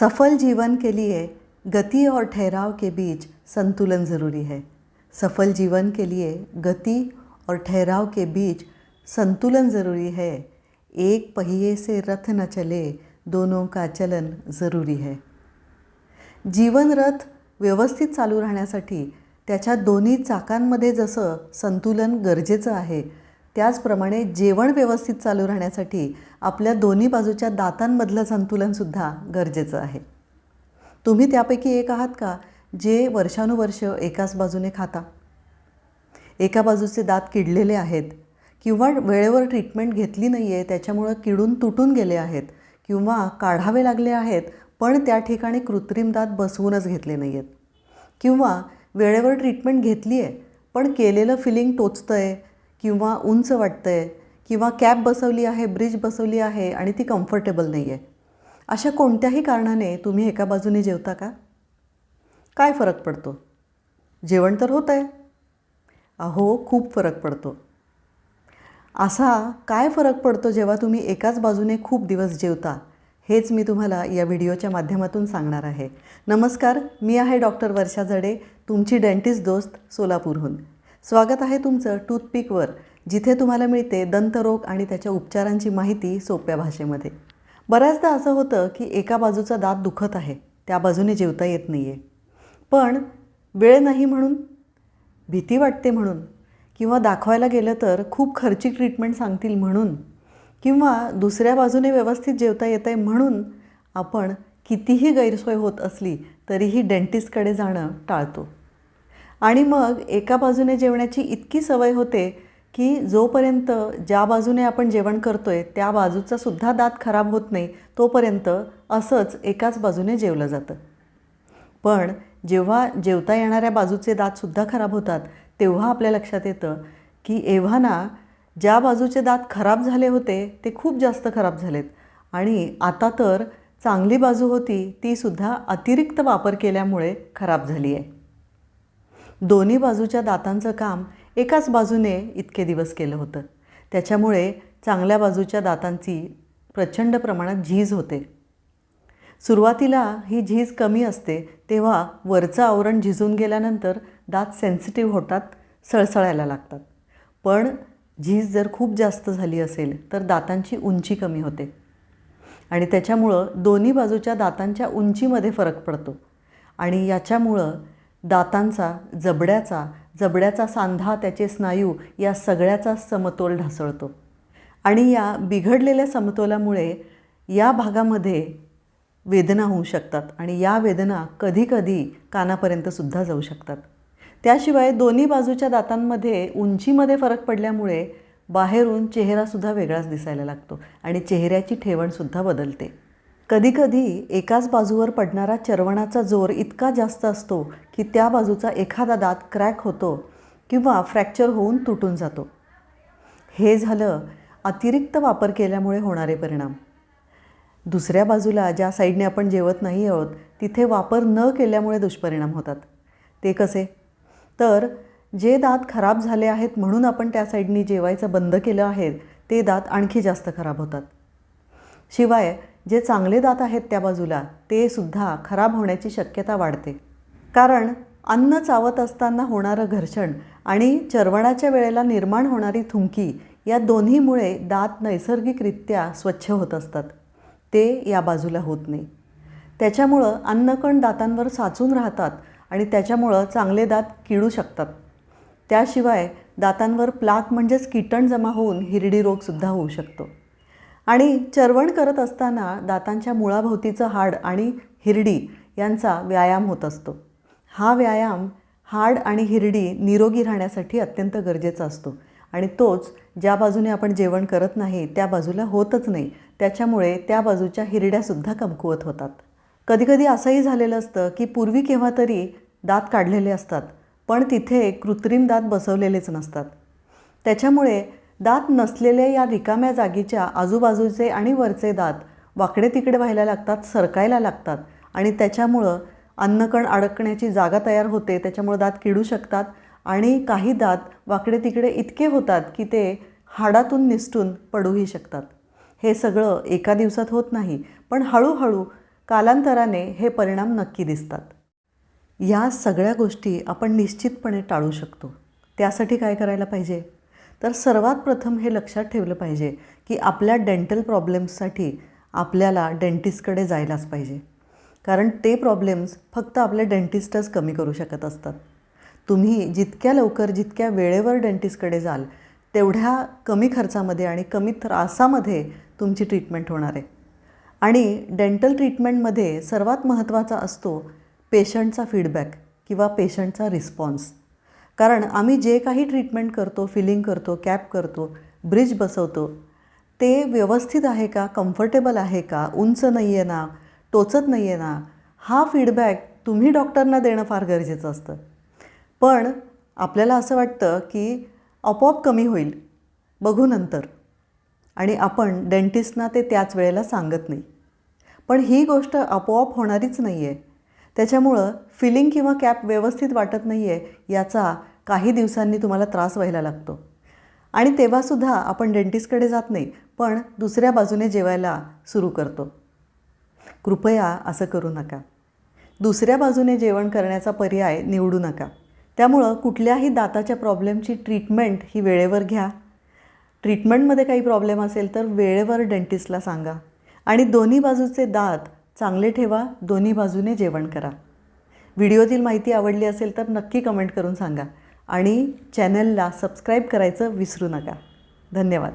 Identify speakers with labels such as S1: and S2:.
S1: सफल जीवन के लिए गति और ठहराव के बीच संतुलन ज़रूरी है। सफल जीवन के लिए गति और ठहराव के बीच संतुलन ज़रूरी है। एक पहिए से रथ न चले दोनों का चलन ज़रूरी है। जीवन रथ व्यवस्थित चालू राहण्यासाठी त्याच्या दोन्ही चाकांमध्ये जसं संतुलन गरजेचं आहे त्याचप्रमाणे जेवण व्यवस्थित चालू राहण्यासाठी आपल्या दोन्ही बाजूच्या दातांमधलं संतुलनसुद्धा गरजेचं आहे. तुम्ही त्यापैकी एक आहात का जे वर्षानुवर्ष एकाच बाजूने खाता? एका बाजूचे दात किडलेले आहेत किंवा वेळेवर ट्रीटमेंट घेतली नाही आहे त्याच्यामुळं किडून तुटून गेले आहेत किंवा काढावे लागले आहेत पण त्या ठिकाणी कृत्रिम दात बसवूनच घेतले नाही आहेत किंवा वेळेवर ट्रीटमेंट घेतली आहे पण केलेलं फिलिंग टोचतं आहे किंवा उंच वाटतं आहे किंवा कॅप बसवली आहे ब्रिज बसवली आहे आणि ती कम्फर्टेबल नाही आहे अशा कोणत्याही कारणाने तुम्ही एका बाजूने जेवता का? काय फरक पडतो? जेवण तर होतं आहे अहो खूप फरक पडतो. असा काय फरक पडतो जेव्हा तुम्ही एकाच बाजूने खूप दिवस जेवता? हेच मी तुम्हाला या व्हिडिओच्या माध्यमातून सांगणार आहे. नमस्कार मी आहे डॉक्टर वर्षा जडे तुमची डेंटिस्ट दोस्त सोलापूरहून. स्वागत आहे तुमचं टूथपिकवर जिथे तुम्हाला मिळते दंतरोग आणि त्याच्या उपचारांची माहिती सोप्या भाषेमध्ये. बऱ्याचदा असं होतं की एका बाजूचा दात दुखत आहे त्या बाजूने जेवता येत नाही आहे पण वेळ नाही म्हणून भीती वाटते म्हणून किंवा दाखवायला गेलं तर खूप खर्चिक ट्रीटमेंट सांगतील म्हणून किंवा दुसऱ्या बाजूने व्यवस्थित जेवता येत आहे म्हणून आपण कितीही गैरसोय होत असली तरीही डेंटिस्टकडे जाणं टाळतो. आणि मग एका बाजूने जेवण्याची इतकी सवय होते की जोपर्यंत ज्या बाजूने आपण जेवण करतो आहे त्या बाजूचा सुद्धा दात खराब होत नाही तोपर्यंत असंच एकाच बाजूने जेवलं जातं. पण जेव्हा जेवता येणाऱ्या बाजूचे दातसुद्धा खराब होतात तेव्हा आपल्या लक्षात येतं की एव्हाना ज्या बाजूचे दात खराब झाले होते ते खूप जास्त खराब झालेत. आणि आता तर चांगली बाजू होती तीसुद्धा अतिरिक्त वापर केल्यामुळे खराब झाली आहे दोन्ही बाजूच्या दातांचं काम एकाच बाजूने इतके दिवस केलं होतं. त्याच्यामुळे चांगल्या बाजूच्या दातांची प्रचंड प्रमाणात झीज होते. सुरुवातीला ही झीज कमी असते तेव्हा वरचं आवरण झिजून गेल्यानंतर दात सेन्सिटिव्ह होतात सळसळायला लागतात. पण झीज जर खूप जास्त झाली असेल तर दातांची उंची कमी होते. आणि त्याच्यामुळं दोन्ही बाजूच्या दातांच्या उंचीमध्ये फरक पडतो. आणि याच्यामुळं दातांचा जबड्याचा जबड्याचा सांधा त्याचे स्नायू या सगळ्याचा समतोल ढासळतो. आणि या बिघडलेल्या समतोलामुळे या भागामध्ये वेदना होऊ शकतात आणि या वेदना कधीकधी कानापर्यंतसुद्धा जाऊ शकतात. त्याशिवाय दोन्ही बाजूच्या दातांमध्ये उंचीमध्ये फरक पडल्यामुळे बाहेरून चेहरासुद्धा वेगळाच दिसायला लागतो आणि चेहऱ्याची ठेवणसुद्धा बदलते. कधीकधी एकाच बाजूवर पडणारा चरवणाचा जोर इतका जास्त असतो की त्या बाजूचा एखादा दात क्रॅक होतो किंवा फ्रॅक्चर होऊन तुटून जातो. हे झालं अतिरिक्त वापर केल्यामुळे होणारे परिणाम. दुसऱ्या बाजूला ज्या साईडने आपण जेवत नाही आहोत तिथे वापर न केल्यामुळे दुष्परिणाम होतात. ते कसे? तर जे दात खराब झाले आहेत म्हणून आपण त्या साईडनी जेवायचं बंद केलं आहे ते दात आणखी जास्त खराब होतात. शिवाय जे चांगले दात आहेत त्या बाजूला ते सुद्धा खराब होण्याची शक्यता वाढते. कारण अन्न चावत असताना होणारं घर्षण आणि चरवणाच्या वेळेला निर्माण होणारी थुंकी या दोन्हीमुळे दात नैसर्गिकरित्या स्वच्छ होत असतात. ते या बाजूला होत नाही. त्याच्यामुळं अन्नकण दातांवर साचून राहतात आणि त्याच्यामुळं चांगले दात किडू शकतात. त्याशिवाय दातांवर प्लाक म्हणजेच किटण जमा होऊन हिरडी रोगसुद्धा होऊ शकतो. आणि चरवण करत असताना दातांच्या मुळाभोवतीचं हाड आणि हिरडी यांचा व्यायाम होत असतो. हा व्यायाम हाड आणि हिरडी निरोगी राहण्यासाठी अत्यंत गरजेचा असतो आणि तोच ज्या बाजूने आपण जेवण करत नाही त्या बाजूला होतच नाही त्याच्यामुळे त्या बाजूच्या हिरड्यासुद्धा कमकुवत होतात. कधीकधी असंही झालेलं असतं की पूर्वी केव्हा तरी दात काढलेले असतात पण तिथे कृत्रिम दात बसवलेलेच नसतात. त्याच्यामुळे दात नसलेल्या या रिकाम्या जागेच्या आजूबाजूचे आणि वरचे दात वाकडे तिकडे व्हायला लागतात सरकायला लागतात आणि त्याच्यामुळं अन्नकण अडकण्याची जागा तयार होते. त्याच्यामुळं दात किडू शकतात आणि काही दात वाकडे तिकडे इतके होतात की ते हाडातून निसटून पडूही शकतात. हे सगळं एका दिवसात होत नाही पण हळूहळू कालांतराने हे परिणाम नक्की दिसतात. या सगळ्या गोष्टी आपण निश्चितपणे टाळू शकतो. त्यासाठी काय करायला पाहिजे? तर सर्वात प्रथम हे लक्षात ठेवलं पाहिजे की आपल्या डेंटल प्रॉब्लेम्ससाठी आपल्याला डेंटिस्टकडे जायलाच पाहिजे. कारण ते प्रॉब्लेम्स फक्त आपले डेंटिस्टच कमी करू शकत असतात. तुम्ही जितक्या लवकर जितक्या वेळेवर डेंटिस्टकडे जाल तेवढ्या कमी खर्चामध्ये आणि कमी त्रासामध्ये तुमची ट्रीटमेंट होणार आहे. आणि डेंटल ट्रीटमेंटमध्ये सर्वात महत्त्वाचा असतो पेशंटचा फीडबॅक किंवा पेशंटचा रिस्पॉन्स कारण आम्ही जे काही ट्रीटमेंट करतो फिलिंग करतो कॅप करतो ब्रिज बसवतो ते व्यवस्थित आहे का कम्फर्टेबल आहे का उंच नाही आहे ना टोचत नाही आहे ना हा फीडबॅक तुम्ही डॉक्टरना देणं फार गरजेचं असतं. पण आपल्याला असं वाटतं की आपोआप कमी होईल. बघू नंतर. आणि आपण डेंटिस्टना ते त्याच वेळेला सांगत नाही. पण ही गोष्ट आपोआप होणारीच नाही आहे त्याच्यामुळं फिलिंग किंवा कॅप व्यवस्थित वाटत नाही आहे याचा काही दिवसांनी तुम्हाला त्रास व्हायला लागतो. आणि तेव्हासुद्धा आपण डेंटिस्टकडे जात नाही पण दुसऱ्या बाजूने जेवायला सुरू करतो. कृपया असं करू नका. दुसऱ्या बाजूने जेवण करण्याचा पर्याय निवडू नका. त्यामुळं कुठल्याही दाताच्या प्रॉब्लेमची ट्रीटमेंट ही वेळेवर घ्या. ट्रीटमेंटमध्ये काही प्रॉब्लेम असेल तर वेळेवर डेंटिस्टला सांगा. आणि दोन्ही बाजूचे दात चांगले ठेवा दोन्ही बाजूने जेवण करा. व्हिडिओतील माहिती आवडली असेल तर नक्की कमेंट करून सांगा. आणि चॅनलला सबस्क्राईब करायचं विसरू नका. धन्यवाद.